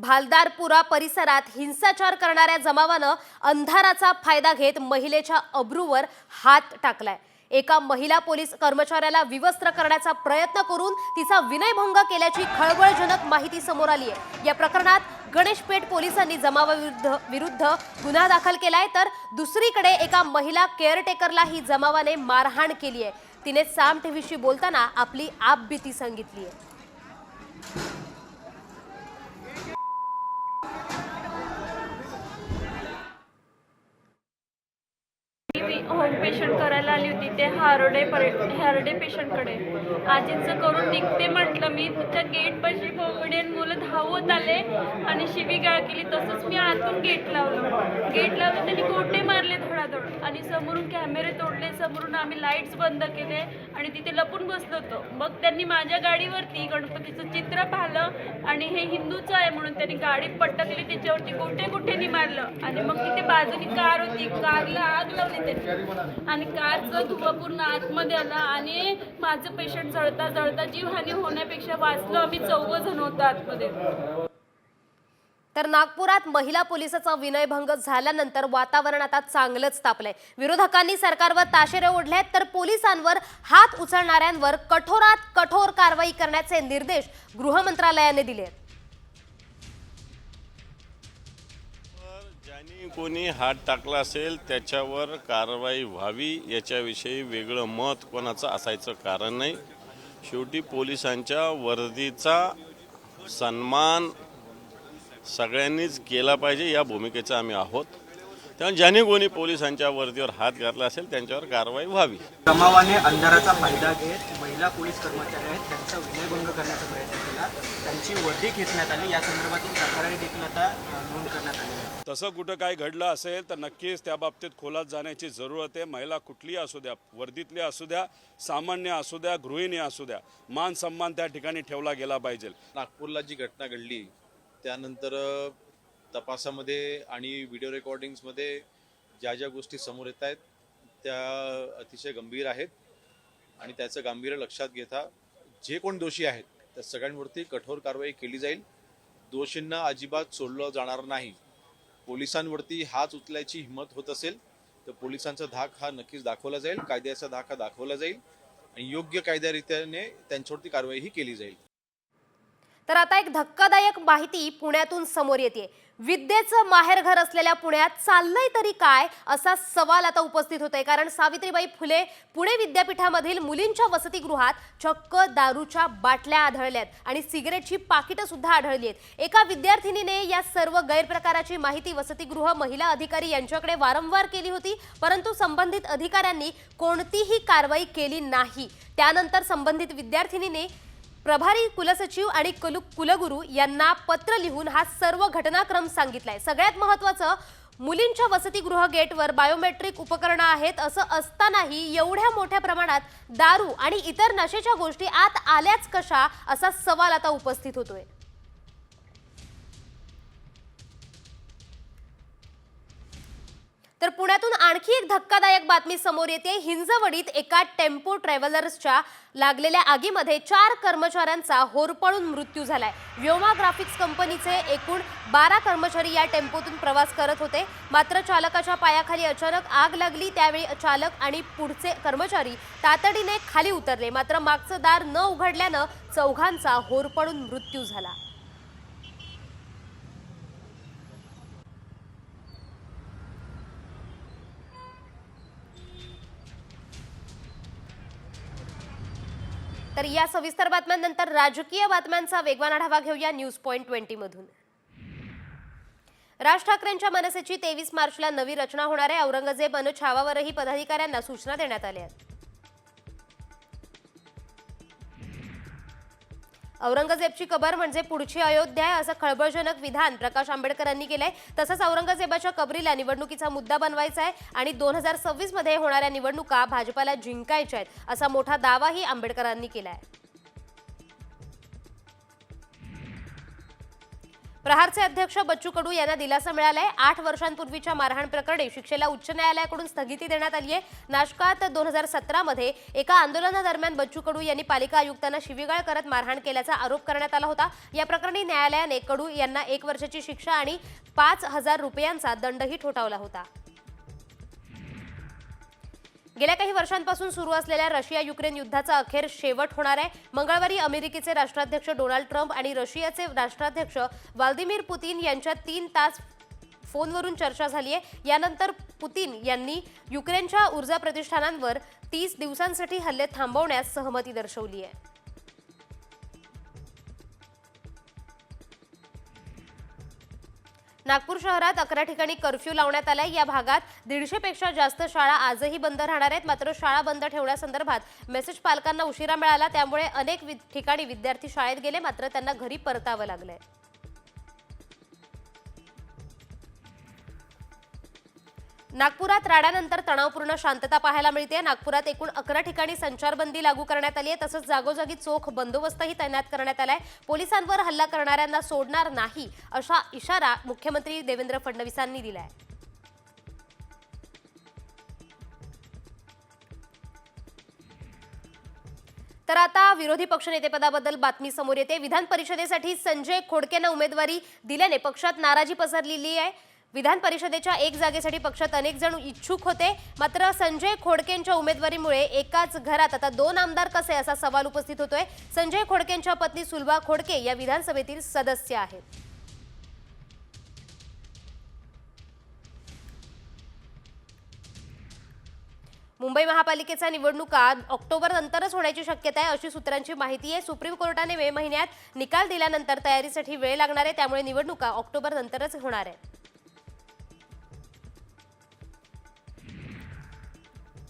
भालदारपुरा परिसरात हिंसाचार करणाऱ्या जमावानं अंधाराचा फायदा घेत महिलेच्या अब्रूवर हात टाकलाय. एका महिला पोलीस कर्मचाऱ्याला विवस्त्र करण्याचा प्रयत्न करून तिचा विनयभंग केल्याची खळबळजनक माहिती समोर आली आहे. या प्रकरणात गणेशपेठ पोलिसांनी जमावाविरुद्ध विरुद्ध गुन्हा दाखल केलाय. तर दुसरीकडे एका महिला केअरटेकरला ही जमावाने मारहाण केली आहे. तिने साम टीव्हीशी बोलताना आपली आपबीती सांगितली आहे. होम पेशंट करायला आली होती ते हार्डे हार्डे पेशंटकडे आजींचं करून निघते म्हटलं मी त्या गेटपाशी पाशी आणि मुलं धावत आले आणि शिवीगाळ केली. तसंच मी आतून गेट लावलं. गेट लावलं त्यांनी गोटे मारले तोड आणि समोरून कॅमेरे तोडले समोरून आम्ही लाईट्स बंद केले आणि तिथे लपून बसलो होतो. मग त्यांनी माझ्या गाडीवरती गणपतीचं चित्र पाहिलं आणि हे हिंदूचं आहे म्हणून त्यांनी गाडी पटकली त्याच्यावरती गोटे कुठे मारलं आणि मग तिथे बाजूनी कार होती कारला आग लावली त्यांनी. आणि कारचं धुवा पूर्ण आतमध्ये आला आणि माझं पेशंट जळता जळता जीवहानी होण्यापेक्षा वाचलो आम्ही चौघ जण होतो आतमध्ये. तर नागपुरात महिला पोलिसाचा विनयभंग झाल्यानंतर वातावरण आता चांगलंच तापलंय. विरोधकांनी सरकारवर ताशेरे ओढले तर पोलिसांवर हात उचलणाऱ्यांवर कठोरात कठोर कारवाई करण्याचे निर्देश गृह मंत्रालयाने दिले आहेत. ज्यांनी कोणी हात टाकला असेल त्याच्यावर कारवाई व्हावी याच्याविषयी वेगळं मत कोणाचं असायचं कारण नाही. शेवटी पोलिसांच्या वर्दीचा सन्मान सगळ्यांनीच केला पाहिजे या भूमिकेचा आम्ही आहोत. तेव्हा ज्यांनी कोणी पोलिसांच्या वर्दीवर हात घातला असेल त्यांच्यावर कारवाई व्हावी. जमावाने अंधाराचा फायदा घेत महिला पोलीस कर्मचारी आहेत त्यांचा विनयभंग करण्याचा प्रयत्न केला. त्यांची वर्दी घेतण्यात आली. या संदर्भातील तक्रारी देखील आता नोंद करण्यात आली तसं कुठं काय घडलं असेल तर नक्कीच त्या बाबतीत खोलात जाण्याची जरूरत आहे. महिला कुठलीही असू द्या वर्दीतली असू द्या सामान्य असू द्या गृहिणी असू द्या मान सन्मान त्या ठिकाणी ठेवला गेला पाहिजे. नागपूरला जी घटना घडली त्यानंतर तपासामध्ये आणि व्हिडिओ रेकॉर्डिंग्समध्ये ज्या ज्या गोष्टी समोर येत आहेत त्या अतिशय गंभीर आहेत. आणि त्याचं गांभीर्य लक्षात घेता जे कोण दोषी आहेत त्या सगळ्यांवरती कठोर कारवाई केली जाईल. दोषींना अजिबात सोडलं जाणार नाही. पोलिसांवरती हात उचलायची हिंमत होत असेल तर पोलिसांचा धाक हा नक्कीच दाखवला जाईल. कायद्याचा धाक हा दाखवला जाईल. आणि योग्य कायद्यारित्याने त्यांच्यावरती कारवाईही केली जाईल. तर आता एक धक्कादायक माहिती पुण्यातून समोर येते विद्येचं माहेरघर असलेल्या पुण्यात चाललंय तरी काय असा सवाल आता उपस्थित होतोय. कारण सावित्रीबाई फुले पुणे विद्यापीठामधील मुलींच्या वसतिगृहात चक्क दारूच्या बाटल्या आढळल्यात आणि सिगरेटची पाकिटं सुद्धा आढळली आहेत एका विद्यार्थिनीने या सर्व गैरप्रकाराची माहिती वसतिगृह महिला अधिकारी यांच्याकडे वारंवार केली होती परंतु संबंधित अधिकाऱ्यांनी कोणतीही कारवाई केली नाही. त्यानंतर संबंधित विद्यार्थिनीने प्रभारी कुलसचिव आणि कुल कुलगुरू यांना पत्र लिहून हा सर्व घटनाक्रम सांगितलाय. सगळ्यात महत्वाचं मुलींच्या वसतिगृह गेटवर बायोमेट्रिक उपकरणं आहेत असं असतानाही एवढ्या मोठ्या प्रमाणात दारू आणि इतर नशेच्या गोष्टी आत आल्याच कशा असा सवाल आता उपस्थित होतोय. तर पुण्यातून आणखी एक धक्कादायक बातमी समोर येते. हिंजवडीत एका टेम्पो ट्रॅव्हलर्सच्या लागलेल्या आगीमध्ये चार कर्मचाऱ्यांचा होरपळून मृत्यू झालाय. व्योमा ग्राफिक्स कंपनीचे एकूण बारा कर्मचारी या टेम्पोतून प्रवास करत होते. मात्र चालकाच्या पायाखाली अचानक आग लागली. त्यावेळी चालक आणि पुढचे कर्मचारी तातडीने खाली उतरले. मात्र मागचं दार न उघडल्यानं चौघांचा होरपळून मृत्यू झाला. तर या सविस्तर बातम्यांनंतर राजकीय बातम्यांचा वेगवान आढावा घेऊया न्यूज पॉईंट ट्वेंटी मधून. राज ठाकरेंच्या मनसेची तेवीस मार्चला नवी रचना होणार आहे. औरंगजेब अन छावावरही पदाधिकाऱ्यांना सूचना देण्यात आल्या आहेत. औरंगजेबची कबर म्हणजे पुढची अयोध्या आहे असं खळबळजनक विधान प्रकाश आंबेडकरांनी केलंय. तसंच औरंगजेबाच्या कबरीला निवडणुकीचा मुद्दा बनवायचा आहे आणि दोन हजार सव्वीसमध्ये होणाऱ्या निवडणुका भाजपाला जिंकायच्या आहेत असा मोठा दावाही आंबेडकरांनी केलाय. प्रहारचे अध्यक्ष बच्चू कडू यांना दिलासा मिळालाय. आठ वर्षांपूर्वीच्या मारहाण प्रकरणी शिक्षेला उच्च न्यायालयाकडून स्थगिती देण्यात आली आहे नाशकात दोन हजार सतरामध्ये एका आंदोलनादरम्यान बच्चू कडू यांनी पालिका आयुक्तांना शिवीगाळ करत मारहाण केल्याचा आरोप करण्यात आला होता. या प्रकरणी न्यायालयाने कडू यांना एक वर्षाची शिक्षा आणि पाच हजार रुपयांचा दंडही ठोठावला होता. गेल्या काही वर्षांपासून सुरू असलेल्या रशिया युक्रेन युद्धाचा अखेर शेवट होणार आहे. मंगळवारी अमेरिकेचे राष्ट्राध्यक्ष डोनाल्ड ट्रम्प आणि रशियाचे राष्ट्राध्यक्ष व्लादिमीर पुतीन यांच्यात तीन तास फोनवरून चर्चा झाली आहे. यानंतर पुतीन यांनी युक्रेनच्या ऊर्जा प्रतिष्ठानांवर तीस दिवसांसाठी हल्ले थांबवण्यास सहमती दर्शवली आहे. नागपूर शहरात अकरा ठिकाणी कर्फ्यू लावण्यात आलाय. या भागात दीडशेपेक्षा जास्त शाळा आजही बंद राहणार आहेत. मात्र शाळा बंद ठेवण्यासंदर्भात मेसेज पालकांना उशिरा मिळाला. त्यामुळे अनेक वि- ठिकाणी विद्यार्थी शाळेत गेले. मात्र त्यांना घरी परतावं लागलंय. नागपुरात राड्यानंतर तणावपूर्ण शांतता पाहायला मिळते. नागपुरात एकूण अकरा ठिकाणी संचारबंदी लागू करण्यात आली आहे. तसंच जागोजागी चोख बंदोबस्तही तैनात करण्यात आलाय. पोलिसांवर हल्ला करणाऱ्यांना सोडणार नाही अशा इशारा मुख्यमंत्री देवेंद्र फडणवीसांनी दिलाय. तर आता विरोधी पक्षनेतेपदाबद्दल बातमी समोर येते. विधान परिषदेसाठी संजय खोडकेनं उमेदवारी दिल्याने पक्षात नाराजी पसरलेली आहे. विधान परिषदेच्या एक जागेसाठी पक्षात अनेक जण इच्छुक होते. मात्र संजय खोडकेंच्या उमेदवारीमुळे एकाच घरात आता दोन आमदार कसे असा सवाल उपस्थित होतोय. संजय खोडकेंच्या पत्नी सुलभा खोडके या विधानसभेतील सदस्य आहेत. मुंबई महापालिकेच्या निवडणुका ऑक्टोबर नंतरच होण्याची शक्यता आहे अशी सूत्रांची माहिती आहे. सुप्रीम कोर्टाने मे महिन्यात निकाल दिल्यानंतर तयारीसाठी वेळ लागणार आहे. त्यामुळे निवडणुका ऑक्टोबर नंतरच होणार आहे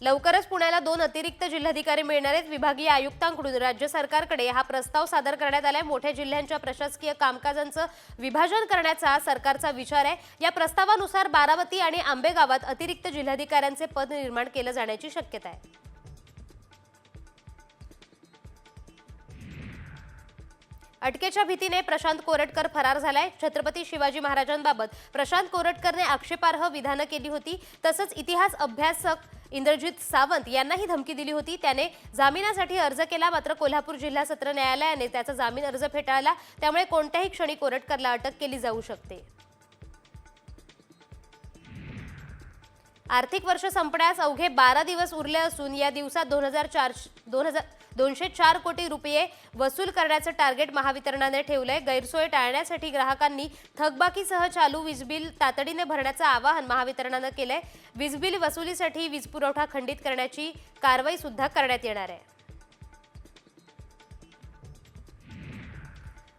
लवकरच पुण्याला दोन अतिरिक्त जिल्हाधिकारी मिळणार आहेत. विभागीय आयुक्तांकडून राज्य सरकारकडे हा प्रस्ताव सादर करण्यात आलाय. मोठ्या जिल्ह्यांच्या प्रशासकीय कामकाजांचं विभाजन करण्याचा सरकारचा विचार आहे. या प्रस्तावानुसार बारामती आणि आंबेगावात अतिरिक्त जिल्हाधिकाऱ्यांचे पद निर्माण केलं जाण्याची शक्यता आहे. अटकेच्या भीतीने प्रशांत कोरटकर फरार झालाय. छत्रपती शिवाजी महाराजांबाबत प्रशांत कोरटकरने आक्षेपार्ह विधानं केली होती. तसंच इतिहास अभ्यासक इंद्रजित सावंत यांनाही धमकी दिली होती. त्याने जामिनासाठी अर्ज केला मात्र कोल्हापूर जिल्हा सत्र न्यायालयाने त्याचा जामीन अर्ज फेटाळला. त्यामुळे कोणत्याही क्षणी कोरटकरला अटक केली जाऊ शकते. आर्थिक वर्ष संपण्यास अवघे बारा दिवस उरले असून या दिवसात दोन हजार चार दोन हजार दोनशे चार कोटी रुपये वसूल करण्याचं टार्गेट महावितरणाने ठेवलंय. गैरसोय टाळण्यासाठी ग्राहकांनी थकबाकीसह चालू वीज बिल तातडीने भरण्याचं आवाहन महावितरणानं केलंय. वीज बिल वसुलीसाठी वीज पुरवठा खंडित करण्याची कारवाई सुद्धा करण्यात येणार आहे.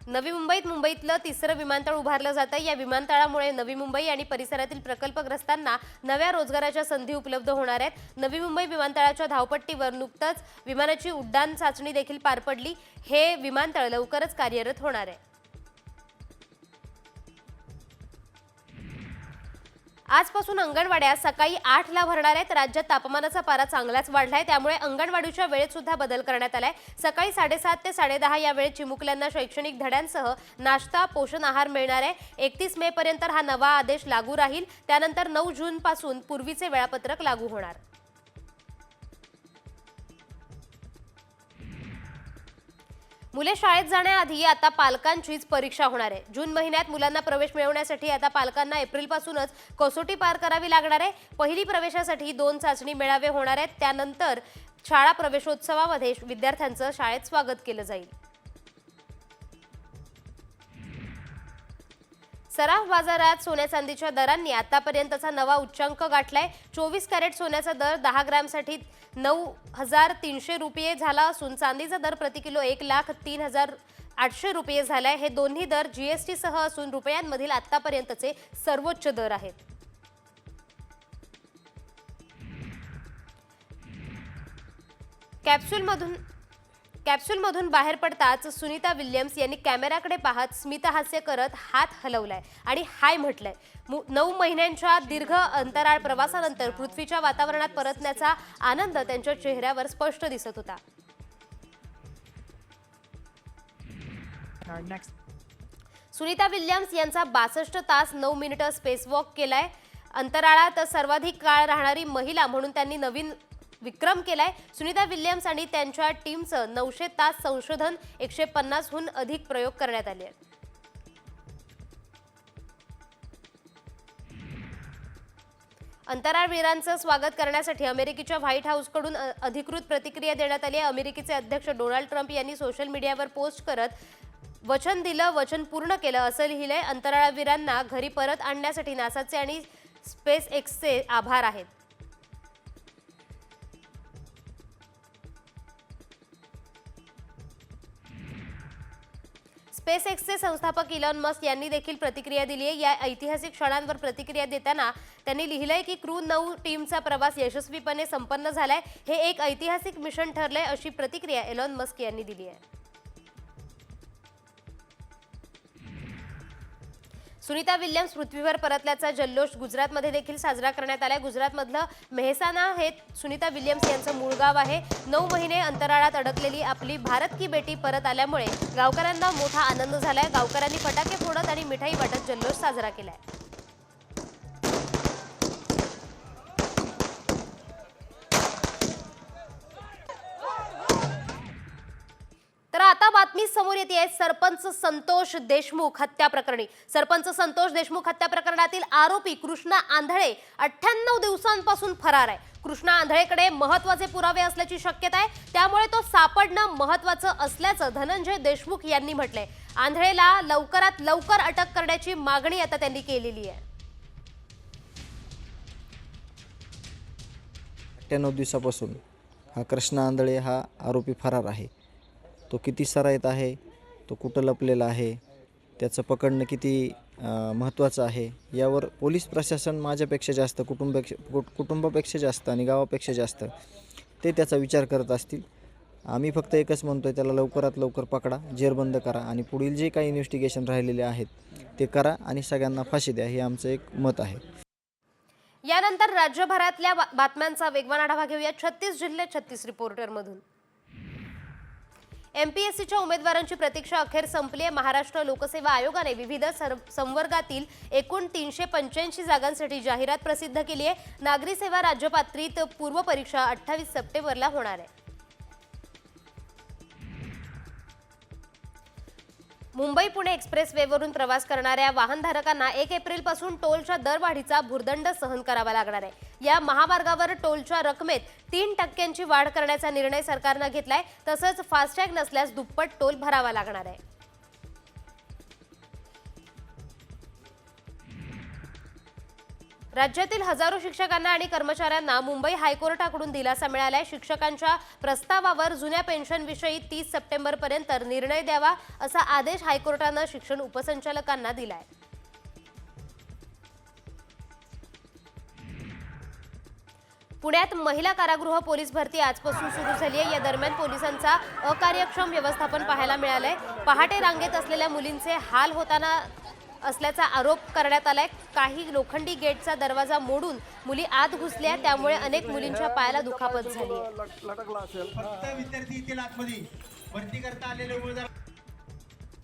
नवी मुंबईत मुंबईतलं तिसरं विमानतळ उभारलं जातं. या विमानतळामुळे नवी मुंबई आणि परिसरातील प्रकल्पग्रस्तांना नव्या रोजगाराच्या संधी उपलब्ध होणार आहेत. नवी मुंबई विमानतळाच्या धावपट्टीवर नुकतंच विमानाची उड्डाण चाचणी देखील पार पडली. हे विमानतळ लवकरच कार्यरत होणार आहे. आजपासून अंगणवाड्या सकाळी आठला भरणार आहेत. राज्यात तापमानाचा पारा चांगलाच वाढलाय. त्यामुळे अंगणवाडीच्या वेळेत सुद्धा बदल करण्यात आलाय. सकाळी साडेसात ते साडेदहा या वेळेत चिमुकल्यांना शैक्षणिक धड्यांसह नाश्ता पोषण आहार मिळणार आहे. एकतीस मे पर्यंत हा नवा आदेश लागू राहील. त्यानंतर नऊ जून पासून पूर्वीचे वेळापत्रक लागू होणार. मुले शाळेत जाण्याआधी आता पालकांचीच परीक्षा होणार आहे. जून महिन्यात मुलांना प्रवेश मिळवण्यासाठी आता पालकांना एप्रिलपासूनच कसोटी पार करावी लागणार आहे. पहिली प्रवेशासाठी दोन चाचणी मेळावे होणार आहेत. त्यानंतर शाळा प्रवेशोत्सवामध्ये विद्यार्थ्यांचं शाळेत स्वागत केलं जाईल. सराफ बाजारात सोन्या चांदीच्या दरांनी आतापर्यंतचा नवा उच्चांक गाठलाय. चोवीस कॅरेट सोन्याचा दर दहा ग्रॅमसाठी नऊ हजार तीनशे रुपये झाला असून चांदीचा दर प्रति किलो एक लाख तीन हजार आठशे रुपये झालाय. हे दोन्ही दर जीएसटी सह असून रुपयांमधील आतापर्यंतचे सर्वोच्च दर आहेत. कॅप्सूलमधून कॅप्सूलमधून बाहेर पडताच सुनीता विल्यम्स यांनी कॅमेराकडे पाहत स्मितहास्य करत हात हलवलाय आणि हाय म्हटलंय. नऊ महिन्यांच्या दीर्घ अंतराळ प्रवासानंतर पृथ्वीच्या वातावरणात परतण्याचा आनंद त्यांच्या चेहऱ्यावर स्पष्ट दिसत होता. सुनीता विल्यम्स यांचा बासष्ट तास नऊ मिनिटं स्पेस वॉक केलाय. अंतराळात सर्वाधिक काळ राहणारी महिला म्हणून त्यांनी नवीन विक्रम केलाय. सुनीता विल्यम्स आणि त्यांच्या टीमचं नऊशे तास संशोधन एकशे पन्नासहून अधिक प्रयोग करण्यात आले आहेत. अंतराळवीरांचं स्वागत करण्यासाठी अमेरिकेच्या व्हाईट हाऊसकडून अधिकृत प्रतिक्रिया देण्यात आली आहे. अमेरिकेचे अध्यक्ष डोनाल्ड ट्रम्प यांनी सोशल मीडियावर पोस्ट करत वचन दिलं वचन पूर्ण केलं असं लिहिलंय. अंतराळवीरांना घरी परत आणण्यासाठी नासाचे आणि स्पेस एक्सचे आभार आहेत. स्पेस एक्सचे संस्थापक इलॉन मस्क यांनी देखील प्रतिक्रिया दिली आहे. या ऐतिहासिक क्षणांवर प्रतिक्रिया देताना त्यांनी लिहिलंय की क्रू नऊ टीमचा प्रवास यशस्वीपणे संपन्न झालाय. हे एक ऐतिहासिक मिशन ठरलंय अशी प्रतिक्रिया एलॉन मस्क यांनी दिली आहे. सुनीता विल्यम्स पृथ्वीवर परतल्याचा जल्लोष गुजरातमध्ये देखील साजरा करण्यात आलाय. गुजरातमधलं मेहसाना हे सुनीता विल्यम्स यांचं मूळ गाव आहे. नऊ महिने अंतराळात अडकलेली आपली भारत की बेटी परत आल्यामुळे गावकऱ्यांना मोठा आनंद झालाय. गावकऱ्यांनी फटाके फोडत आणि मिठाई वाटत जल्लोष साजरा केलाय. बातमी समोर येते आहे सरपंच संतोष देशमुख हत्या प्रकरणी. सरपंच संतोष देशमुख हत्या प्रकरणातील आरोपी कृष्णा आंधळे अठ्ठ्याण्णव दिवसांपासून फरार आहे. कृष्णा आंधळेकडे महत्त्वाचे पुरावे असल्याची शक्यता आहे. त्यामुळे तो सापडणं महत्वाचं असल्याचं धनंजय देशमुख यांनी म्हटलंय. आंधळेला लवकरात लवकर अटक करण्याची मागणी आता त्यांनी केलेली आहे. अठ्ठ्याण्णव दिवसापासून हा कृष्ण आंधळे हा आरोपी फरार आहे. तो किती सराईत आहे तो कुठं लपलेला आहे त्याचं पकडणं किती महत्त्वाचं आहे यावर पोलीस प्रशासन माझ्यापेक्षा जास्त कुटुंबपेक्षा कुट कुटुंबापेक्षा जास्त आणि गावापेक्षा जास्त ते त्याचा विचार करत असतील. आम्ही फक्त एकच म्हणतो आहे त्याला लवकरात लवकर पकडा जेरबंद करा आणि पुढील जे काही इन्व्हेस्टिगेशन राहिलेले आहेत ते करा आणि सगळ्यांना फाशी द्या हे आमचं एक मत आहे. यानंतर राज्यभरातल्या बातम्यांचा वेगवान आढावा घेऊया. छत्तीस जिल्हे छत्तीस रिपोर्टरमधून. एमपीएससीच्या उमेदवारांची प्रतीक्षा अखेर संपली आहे. महाराष्ट्र लोकसेवा आयोगाने विविध संवर्गातील एकूण तीनशे पंच्याऐंशी जागांसाठी जाहिरात प्रसिद्ध केली आहे. नागरी सेवा राज्यपात्रीत पूर्व परीक्षा अठ्ठावीस सप्टेंबरला होणार आहे. मुंबई पुणे एक्सप्रेस वेवरून प्रवास करणाऱ्या वाहनधारकांना एक एप्रिलपासून टोलच्या दरवाढीचा भुर्दंड सहन करावा लागणार आहे. या महामार्गावर टोलच्या रकमेत तीन टक्क्यांची वाढ करण्याचा निर्णय सरकारनं घेतलाय. तसंच फास्टॅग नसल्यास दुप्पट टोल भरावा लागणार आहे. राज्यातील हजारो शिक्षकांना आणि कर्मचाऱ्यांना मुंबई हायकोर्टाकडून दिलासा मिळालाय. शिक्षकांच्या प्रस्तावावर जुन्या पेन्शनविषयी तीस सप्टेंबरपर्यंत निर्णय द्यावा असा आदेश हायकोर्टानं शिक्षण उपसंचालकांना दिलाय. पुण्यात महिला कारागृह पोलीस भरती आजपासून सुरू झाली आहे. या दरम्यान पोलिसांचा अकार्यक्षम व्यवस्थापन पाहायला मिळालंय. पहाटे रांगेत असलेल्या मुलींचे हाल होताना असल्याचा आरोप करण्यात आलाय. काही लोखंडी गेटचा दरवाजा मोडून मुली आत घुसल्या त्यामुळे अनेक मुलींच्या पायाला दुखापत झाली.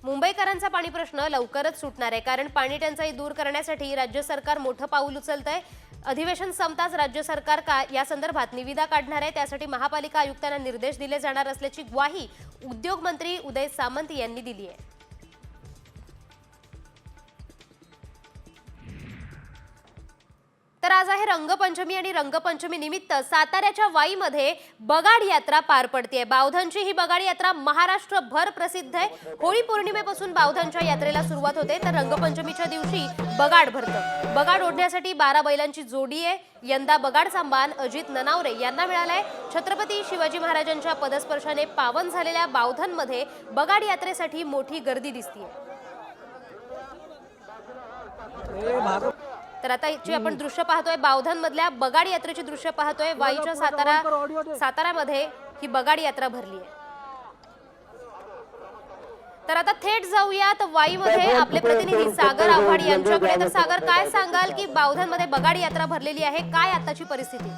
मुंबईकरांचा पाणी प्रश्न लवकरच सुटणार आहे कारण पाणी टंचाई दूर करण्यासाठी राज्य सरकार मोठं पाऊल उचलत आहे अधिवेशन संपताच राज्य सरकार का या संदर्भात निविदा काढणार आहे त्यासाठी महापालिका आयुक्तांना निर्देश दिले जाणार असल्याची ग्वाही उद्योग मंत्री उदय सामंत यांनी दिली आहे. तर आज आहे रंगपंचमी आणि रंगपंचमी निमित्त साताऱ्याच्या वाईमध्ये बगाड यात्रा पार पडते बावधनची ही बगाड यात्रा महाराष्ट्रभर प्रसिद्ध आहे. होळी पौर्णिमेपासून बावधनच्या यात्रेला सुरुवात होते तर रंगपंचमीच्या दिवशी बगाड भरतं. बगाड ओढण्यासाठी बारा बैलांची जोडी आहे. यंदा बगाडचा मान अजित ननावरे यांना मिळालाय. छत्रपती शिवाजी महाराजांच्या पदस्पर्शाने पावन झालेल्या बावधनमध्ये बगाड यात्रेसाठी मोठी गर्दी दिसतीये. तर आता जी आपण दृश्य पाहतोय बावधन मधल्या बगाड यात्रेची दृश्य पाहतोय. वाईच्या सातारा सातारामध्ये ही बगाड यात्रा भरली आहे. तर आता थेट जाऊयात वाईमध्ये आपले प्रतिनिधी सागर आव्हाड यांच्याकडे. तर सागर काय सांगाल की बावधनमध्ये बगाड यात्रा भरलेली आहे? काय आताची परिस्थिती?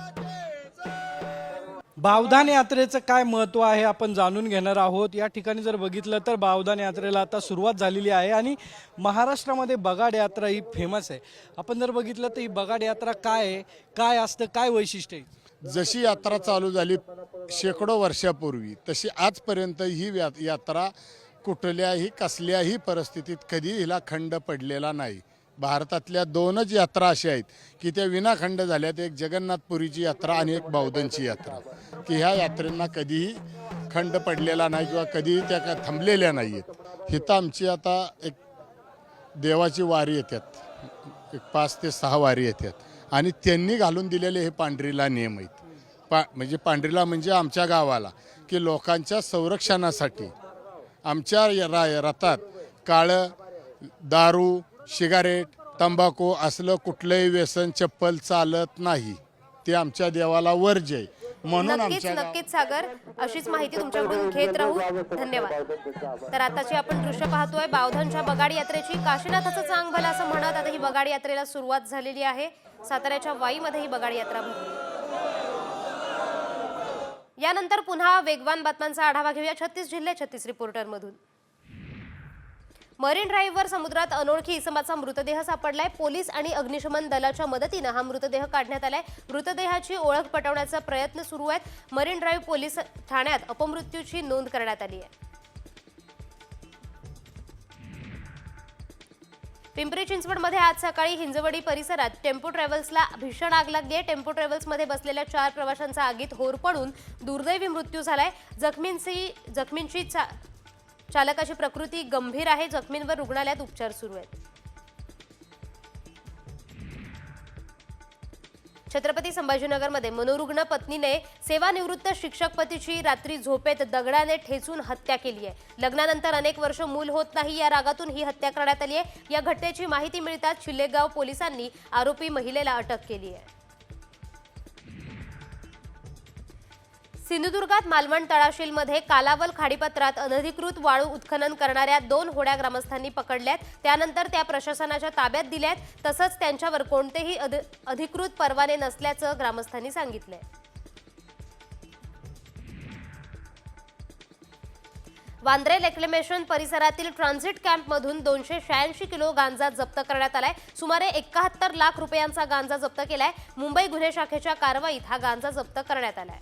बावधान यात्रेचं काय महत्त्व आहे आपण जाणून घेणार आहोत. या ठिकाणी जर बघितलं तर बावधान यात्रेला आता सुरुवात झालेली आहे आणि महाराष्ट्रामध्ये बगाड यात्रा ही फेमस आहे. आपण जर बघितलं तर ही बगाड यात्रा काय आहे? काय असतं? काय वैशिष्ट्य आहे? जशी यात्रा चालू झाली शेकडो वर्षापूर्वी तशी आजपर्यंत ही व्या यात्रा कुठल्याही कसल्याही परिस्थितीत कधी हिला खंड पडलेला नाही. भारतातल्या दोनच यात्रा अशा आहेत की त्या विनाखंड झाल्यात. एक जगन्नाथपुरीची यात्रा आणि एक बौद्धनची यात्रा. की ह्या यात्रेंना कधीही खंड पडलेला नाही किंवा कधीही त्या काय थांबलेल्या नाही आहेत हिथं आमची आता एक देवाची वारी येतात एक पाच ते सहा वारी येतात आणि त्यांनी घालून दिलेले हे पांढरीला नियम आहेत. पा म्हणजे पांढरीला म्हणजे आमच्या गावाला की लोकांच्या संरक्षणासाठी आमच्या रा रथात काळं दारू सिगारेट तंबाखू असलं कुठलंही व्यसन चप्पल चालत नाही. ते आमच्या देवाला वर्ज आहे. म्हणून नक्कीच आमच्या गावात- नक्कीच सागर. अशीच माहिती तुमच्याकडून घेत राहू. धन्यवाद. तर आताची आपण दृश्य पाहतोय. बावधनच्या बगाड यात्रेची काशीनाथाचं चांग भलं असं म्हणत आता ही बगाड यात्रेला सुरुवात झालेली आहे. साताऱ्याच्या वाईमध्ये ही बगाड यात्रा भरली. यानंतर पुन्हा वेगवान बातम्यांचा आढावा घेऊया. छत्तीस जिल्हे छत्तीस रिपोर्टरमधून. मरीन ड्राईव्हवर समुद्रात अनोळखी इसमाचा मृतदेह सापडलाय. पोलीस आणि अग्निशमन दलाच्या मदतीनं हा मृतदेह काढण्यात आलाय. मृतदेहाची ओळख पटवण्याचा प्रयत्न सुरू आहेत. मरीन ड्राईव्ह पोलीस ठाण्यात अपमृत्यूची नोंद करण्यात आली आहे. पिंपरी चिंचवडमध्ये आज सकाळी हिंजवडी परिसरात टेम्पो ट्रॅव्हल्सला भीषण आग लागली आहे. टेम्पो ट्रॅव्हल्समध्ये बसलेल्या चार प्रवाशांचा आगीत होर पडून दुर्दैवी मृत्यू झालाय. जखमींची जखमींची चा चालकाची प्रकृती गंभीर आहे जखमींवर रुग्णालयात उपचार सुरू आहेत. छत्रपती संभाजीनगरमध्ये मनोरुग्ण पत्नीने सेवानिवृत्त शिक्षक पतीची रात्री झोपेत दगडाने ठेचून हत्या केली आहे. लग्नानंतर अनेक वर्ष मूल होत नाही या रागातून ही हत्या करण्यात आली आहे. या घटनेची माहिती मिळताच शिल्लेगाव पोलिसांनी आरोपी महिलेला अटक केली आहे. सिंधुदुर्गात मालवण तळाशीलमध्ये कालावल खाडीपत्रात अनधिकृत वाळू उत्खनन करणाऱ्या दोन होड्या ग्रामस्थांनी पकडल्यात. त्यानंतर त्या प्रशासनाच्या ताब्यात दिल्यात. तसंच त्यांच्यावर कोणतेही अध- अधिकृत परवाने नसल्याचं ग्रामस्थांनी सांगितलंय. वांद्रे रेक्लेमेशन परिसरातील ट्रान्झिट कॅम्पमधून दोनशे शहाऐंशी किलो गांजा जप्त करण्यात आलाय. सुमारे एकाहत्तर लाख रुपयांचा गांजा जप्त केलाय. मुंबई गुन्हे शाखेच्या कारवाईत हा गांजा जप्त करण्यात आलाय.